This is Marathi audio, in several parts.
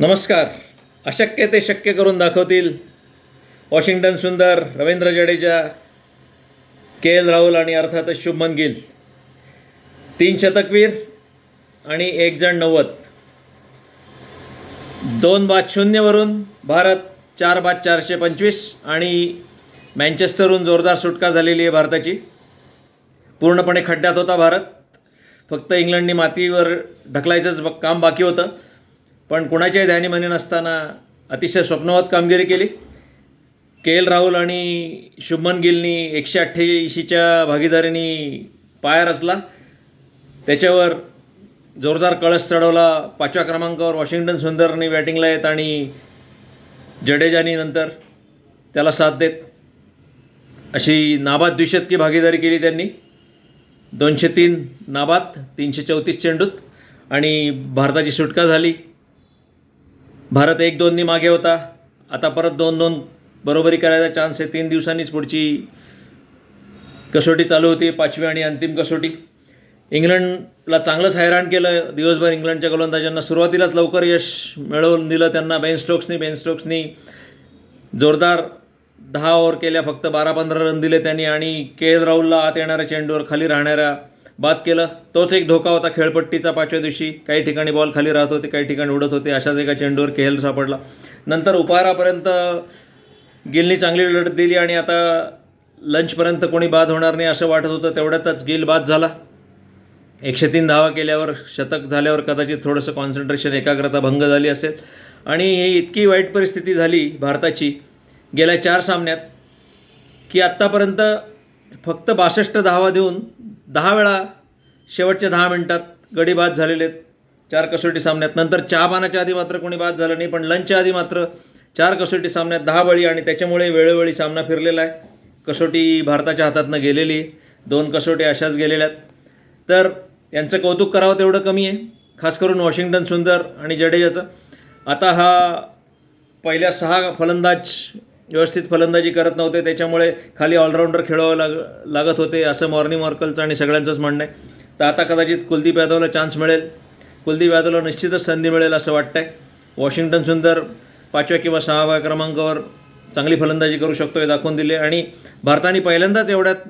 नमस्कार. अशक्य ते शक्य करून दाखवतील. Washington Sundar Ravindra Jadeja K L Rahul आणि अर्थातच शुभमन गिल. तीन शतकवीर आणि एक जण नव्वद. दोन बाद शून्यवरून भारत चार बाद चारशे पंचवीस आणि मँचेस्टरहून जोरदार सुटका झालेली आहे भारताची. पूर्णपणे खड्ड्यात होता भारत. फक्त इंग्लंडनी मातीवर ढकलायचंच ब- काम बाकी होतं. पण कुणाच्याही ध्यानीमनी नसताना अतिशय स्वप्नवत कामगिरी केली. के एल राहुल आणि शुभमन गिलनी एकशे अठ्ठ्याऐंशीच्या भागीदारीनी पाया रचला. त्याच्यावर जोरदार कळस चढवला. पाचव्या क्रमांकावर वॉशिंग्टन सुंदरनी बॅटिंगला येत आणि जडेजानी नंतर त्याला साथ देत. अशी नाबाद द्विशतकी भागीदारी केली त्यांनी. दोनशे तीन नाबाद तीनशे चौतीस चेंडूत आणि भारताची सुटका झाली. भारत एक दोननी मागे होता. आता परत दोन दोन बरोबरी करायचा चान्स आहे. तीन दिवसांनीच पुढची कसोटी चालू होती. पाचवी आणि अंतिम कसोटी. इंग्लंडला चांगलंच हैराण केलं. दिवसभर इंग्लंडच्या गोलंदाजांना सुरुवातीलाच लवकर यश मिळवून दिलं त्यांना. बेन स्टोक्सनी बेन स्टोक्सनी जोरदार दहा ओव्हर केल्या. फक्त बारा पंधरा रन दिले त्यांनी. आणि के एल राहुलला आत येणाऱ्या चेंडूवर खाली राहणाऱ्या बाद केलं. तोच एक धोका होता खेळपट्टीचा पाचव्या दिवशी. काही ठिकाणी बॉल खाली राहत होते काही ठिकाणी उडत होते. अशाच एका चेंडूवर के सापडला. नंतर उपहारापर्यंत गिलनी चांगली लढत दिली आणि आता लंचपर्यंत कोणी बाद होणार नाही असं वाटत होतं. तेवढ्यातच गिल बाद झाला. एकशे तीन धावा केल्यावर शतक झाल्यावर कदाचित थोडंसं कॉन्सन्ट्रेशन एकाग्रता भंग झाली असेल. आणि ही इतकी वाईट परिस्थिती झाली भारताची गेल्या चार सामन्यात की आत्तापर्यंत फक्त बासष्ट धावा देऊन दहा वेळा शेवटच्या दहा मिनटात गडी बाद झालेले आहेत चार कसोटी सामन्यात. नंतर चहापानाच्या आधी मात्र कोणी बाद झालं नाही पण लंचच्या आधी मात्र चार कसोटी सामन्यात दहा बळी आणि त्याच्यामुळे वेळोवेळी सामना फिरलेला आहे. कसोटी भारताच्या हातातनं गेलेली आहे. दोन कसोटी अशाच गेलेल्या आहेत. तर यांचं कौतुक करावं तेवढं कमी आहे. खास करून वॉशिंग्टन सुंदर आणि जडेजाचं. आता हा पहिल्या सहा फलंदाज व्यवस्थित फलंदाजी करत नव्हते त्याच्यामुळे खाली ऑलराऊंडर खेळावं लाग लागत होते असं मॉर्निंग मॉर्कलचं आणि सगळ्यांचंच म्हणणं आहे. तर आता कदाचित कुलदीप यादवला चान्स मिळेल. कुलदीप यादवला निश्चितच संधी मिळेल असं वाटतं आहे वॉशिंग्टन सुंदर पाचव्या किंवा सहाव्या क्रमांकावर चांगली फलंदाजी करू शकतो हे दाखवून दिले. आणि भारताने पहिल्यांदाच एवढ्यात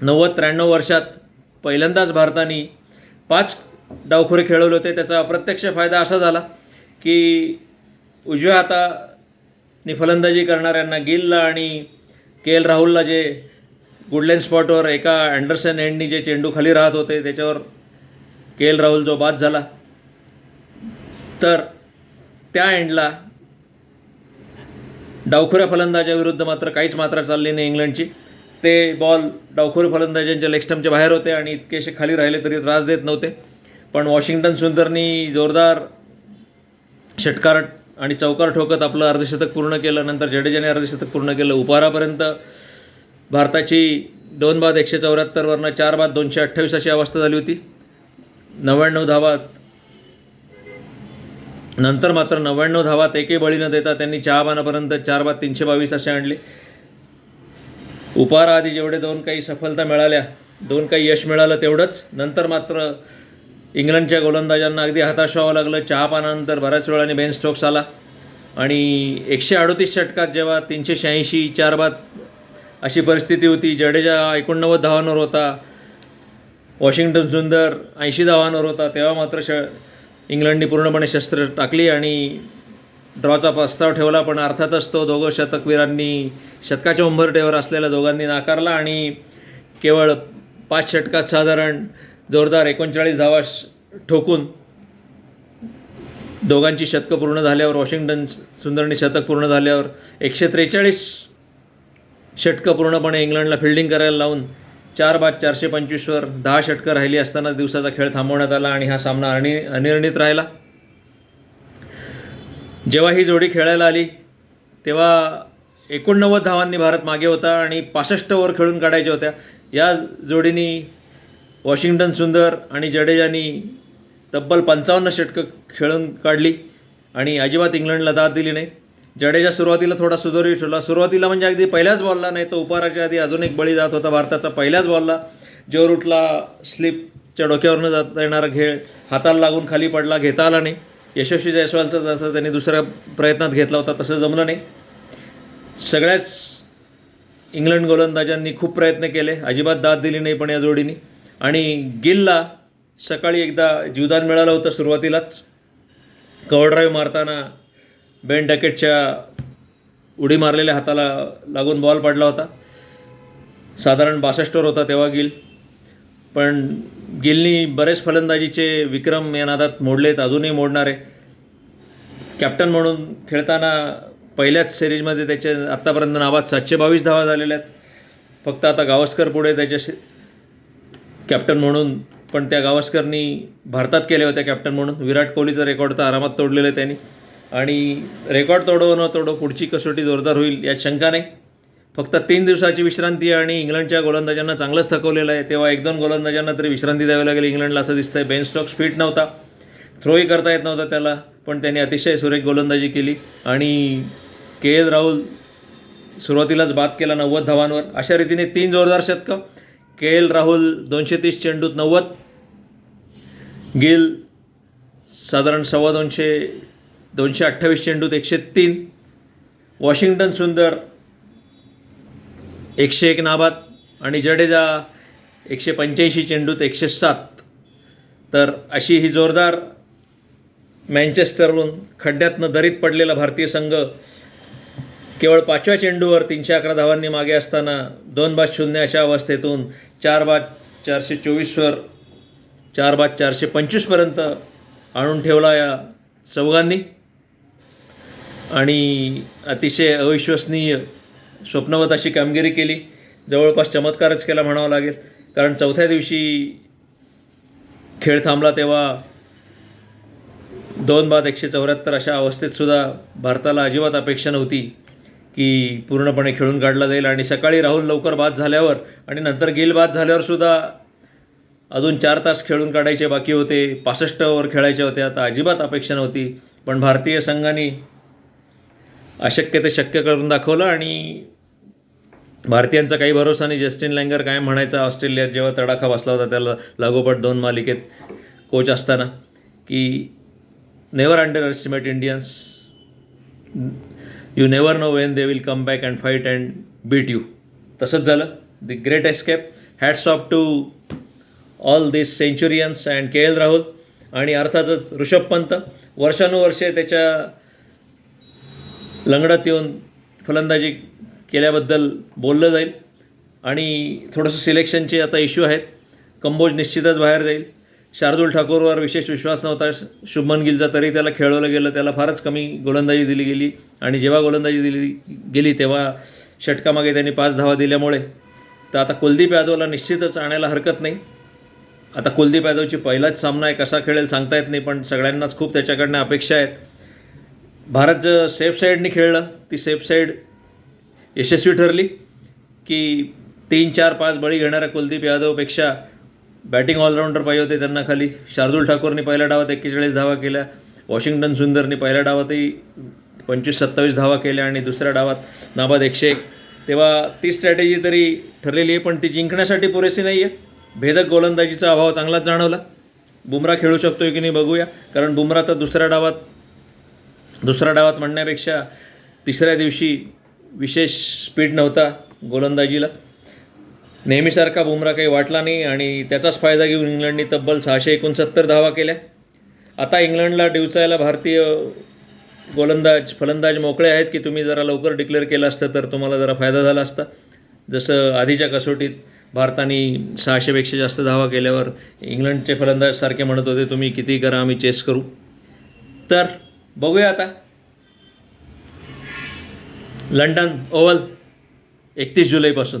नव्वद त्र्याण्णव वर्षात पहिल्यांदाच भारताने पाच डावखोरे खेळवले होते. त्याचा अप्रत्यक्ष फायदा असा झाला की उजव्या आता हाताने फलंदाजी करणाऱ्यांना गिलला आणि के एल राहुलला जे गुडलेन स्पॉटवर एका अँडरसन एंडनी जे चेंडू खाली राहत होते त्याच्यावर के एल राहुल जो बाद झाला. तर त्या एंडला डावखुऱ्या फलंदाजाविरुद्ध मात्र काहीच मात्रा चालली नाही इंग्लंडची. ते बॉल डावखुरे फलंदाजांच्या लेगस्टमच्या बाहेर होते आणि इतकेसे खाली राहिले तरी त्रास देत नव्हते. पण वॉशिंग्टन सुंदरनी जोरदार षटकार आणि चौकार ठोकत आपलं अर्धशतक पूर्ण केलं नंतर जडेजाने अर्धशतक पूर्ण केलं उपारापर्यंत. भारताची दोन बाद एकशे चौऱ्याहत्तरवरनं चार बाद दोनशे अठ्ठावीस अशी अवस्था झाली होती. नव्याण्णव धावात नंतर मात्र नव्याण्णव धावात एकही बळी न देता त्यांनी चहापानापर्यंत चार बाद तीनशे बावीस असे आणले. उपाराआधी जेवढे दोन काही सफलता मिळाल्या दोन काही यश मिळालं तेवढंच. नंतर मात्र इंग्लंडच्या गोलंदाजांना अगदी हताश व्हावं लागलं. चहापानानंतर बऱ्याच वेळाने बेन स्टोक्स आला. आणि एकशे अडोतीस षटकात जेव्हा तीनशे शहाऐंशी चार बाद अशी परिस्थिती होती. जडेजा एकोणनव्वद धावांवर होता. वॉशिंग्टन सुंदर ऐंशी धावांवर होता. तेव्हा मात्र श इंग्लंडनी पूर्णपणे शस्त्र टाकली आणि ड्रॉचा प्रस्ताव ठेवला पण अर्थातच तो दोघं शतकवीरांनी शतकाच्या उंबरठ्यावर असलेल्या दोघांनी नाकारला आणि केवळ पाच षटकात साधारण जोरदार एकोणचाळीस धावा ठोकून दोघांची शतकं पूर्ण झाल्यावर वॉशिंग्टन सुंदरनी शतक पूर्ण झाल्यावर एकशे त्रेचाळीस षटकं पूर्णपणे इंग्लंडला फिल्डिंग करायला लावून चार बाद चारशे पंचवीसवर दहा षटकं राहिली असताना दिवसाचा खेळ थांबवण्यात आला आणि हा सामना अनि अनिर्णित राहिला. जेव्हा ही जोडी खेळायला आली तेव्हा एकोणनव्वद धावांनी भारत मागे होता आणि पासष्ट ओव्हर खेळून काढायच्या होत्या. या जोडीनी वॉशिंग्टन सुंदर आणि जडेजानी तब्बल पंचावन्न षटकं खेळून काढली आणि अजिबात इंग्लंडला दाद दिली नाही. जडेजा सुरुवातीला थोडा सुधारित ठेवला सुरुवातीला म्हणजे अगदी पहिल्याच बॉलला नाही तर उपाराच्या आधी अजून एक बळी जात होता भारताचा पहिल्याच बॉलला जो रूटला स्लिपच्या डोक्यावरनं जाता येणारा खेळ हाताला लागून खाली पडला घेता आला नाही. यशस्वी जयस्वालचा जसं त्यांनी दुसऱ्या प्रयत्नात घेतला होता तसं जमलं नाही. सगळ्याच इंग्लंड गोलंदाजांनी खूप प्रयत्न केले. अजिबात दाद दिली नाही पण या जोडीने. आणि गिलला सकाळी एकदा जीवदान मिळालं होतं सुरुवातीलाच. कवर ड्राईव्ह मारताना बेन डकेटच्या उडी मारलेल्या हाताला लागून बॉल पडला होता. साधारण बासष्टवर होता तेव्हा गिल. पण गिलनी बरेच फलंदाजीचे विक्रम या नादात मोडलेत अजूनही मोडणार. आहे कॅप्टन म्हणून खेळताना पहिल्याच सिरीजमध्ये त्याचे आत्तापर्यंत नावात सातशे बावीस धावा झालेल्या आहेत. फक्त आता गावस्कर पुढे त्याच्या कॅप्टन म्हणून पण त्या गावस्करनी भारतात केल्या होत्या कॅप्टन म्हणून. विराट कोहलीचा रेकॉर्ड तर आरामात तोडलेला आहे त्यांनी. आणि रेकॉर्ड तोडो न तोडो पुढची कसोटी जोरदार होईल यात शंका नाही फक्त तीन दिवसाची विश्रांती आहे आणि इंग्लंडच्या गोलंदाजांना चांगलंच थकवलेलं आहे. तेव्हा एक दोन गोलंदाजांना तरी विश्रांती द्यावी लागेल इंग्लंडला असं दिसतं बेन स्टॉक्स फिट नव्हता. थ्रोही करता येत नव्हता त्याला पण त्याने अतिशय सुरेख गोलंदाजी केली. आणि के एल राहुल सुरुवातीलाच बाद केला नव्वद धावांवर. अशा रीतीने तीन जोरदार शतकं. के एल राहुल दोनशे तीस चेंडूत नव्वद. गिल साधारण सव्वा दोनशे दोनशे अठ्ठावीस चेंडूत एकशे तीन वॉशिंग्टन सुंदर एकशे एक नाबाद आणि जडेजा एकशे पंच्याऐंशी चेंडूत एकशे सात. तर अशी ही जोरदार मँचेस्टरहून खड्ड्यातनं दरीत पडलेला भारतीय संघ केवळ पाचव्या चेंडूवर तीनशे अकरा धावांनी मागे असताना दोन बाद शून्य अशा अवस्थेतून चार बाद चारशे चोवीसवर चार बाद चारशे पंचवीसपर्यंत आणून ठेवला या चौघांनी. आणि अतिशय अविश्वसनीय स्वप्नवत अशी कामगिरी केली. जवळपास चमत्कारच केला म्हणावं लागेल. कारण चौथ्या दिवशी खेळ थांबला तेव्हा दोन बाद एकशे चौऱ्याहत्तर अशा अवस्थेतसुद्धा भारताला अजिबात अपेक्षा नव्हती. की पूर्णपणे खेळून काढला जाईल आणि सकाळी राहुल लवकर बाद झाल्यावर आणि नंतर गेल बाद झाल्यावर सुद्धा अजून चार तास खेळून काढायचे बाकी होते. पासष्ट ओव्हर खेळायचे होते. आता अजिबात अपेक्षा नव्हती. पण भारतीय संघाने अशक्य ते शक्य करून दाखवलं आणि भारतीयांचा काही भरोसा नाही. जस्टिन लँगर काय म्हणायचा? ऑस्ट्रेलियात जेव्हा तडाखा बसला होता त्याला लागोपाठ दोन मालिकेत कोच असताना की never under estimate Indians you never know when they will come back and fight and beat you तसंच झालं. The great escape hats off to all this centurions and K L Rahul आणि अर्थातच ऋषभ पंत वर्षानुवर्षे त्याच्या लंगडात येऊन फलंदाजी केल्याबद्दल बोललं जाईल. आणि थोडंसं सिलेक्शनचे आता इश्यू आहेत. कंबोज निश्चितच बाहेर जाईल. शार्दूल ठाकूरवर विशेष विश्वास नव्हता. शुभमन गिलचा तरी त्याला खेळवलं गेलं त्याला फारच कमी गोलंदाजी दिली गेली. आणि जेव्हा गोलंदाजी दिली गेली तेव्हा षटकामागे त्यांनी पाच धावा दिल्यामुळे. तर आता कुलदीप यादवला निश्चितच आणायला हरकत नाही. आता कुलदीप यादवची पहिलाच सामना आहे कसा खेळेल सांगता येत नाही पण सगळ्यांनाच खूप त्याच्याकडनं अपेक्षा आहेत. भारत जर सेफ साईडने खेळलं ती सेफ साईड यशस्वी ठरली की तीन चार पाच बळी घेणाऱ्या कुलदीप यादवपेक्षा बॅटिंग ऑलराऊंडर पाहिजे होते त्यांना खाली. शार्दुल ठाकूरने पहिल्या डावात एक्केचाळीस धावा केल्या. वॉशिंग्टन सुंदरने पहिल्या डावातही पंचवीस सत्तावीस धावा केल्या आणि दुसऱ्या डावात नाबाद एकशे एक. तेव्हा ती स्ट्रॅटेजी तरी ठरलेली आहे पण ती जिंकण्यासाठी पुरेशी नाही आहे भेदक गोलंदाजीचा अभाव चांगलाच जाणवला. बुमरा खेळू शकतोय की नाही बघूया. कारण बुमरा तर दुसऱ्या डावात दुसऱ्या डावात म्हणण्यापेक्षा तिसऱ्या दिवशी विशेष स्पीड नव्हता गोलंदाजीला. नेहमीसारखा बुमरा काही वाटला नाही आणि त्याचाच फायदा घेऊन इंग्लंडने तब्बल सहाशे एकोणसत्तर धावा केल्या. आता इंग्लंडला डिवचायला भारतीय गोलंदाज फलंदाज मोकळे आहेत की तुम्ही जरा लवकर डिक्लेअर केलं असतं तर तुम्हाला जरा फायदा झाला असता. जसं आधीच्या कसोटीत भारताने सहाशेपेक्षा जास्त धावा केल्यावर इंग्लंडचे फलंदाज सारखे म्हणत होते तुम्ही किती करा आम्ही चेस करू. तर बघूया आता. लंडन ओव्हल एकतीस जुलैपासून.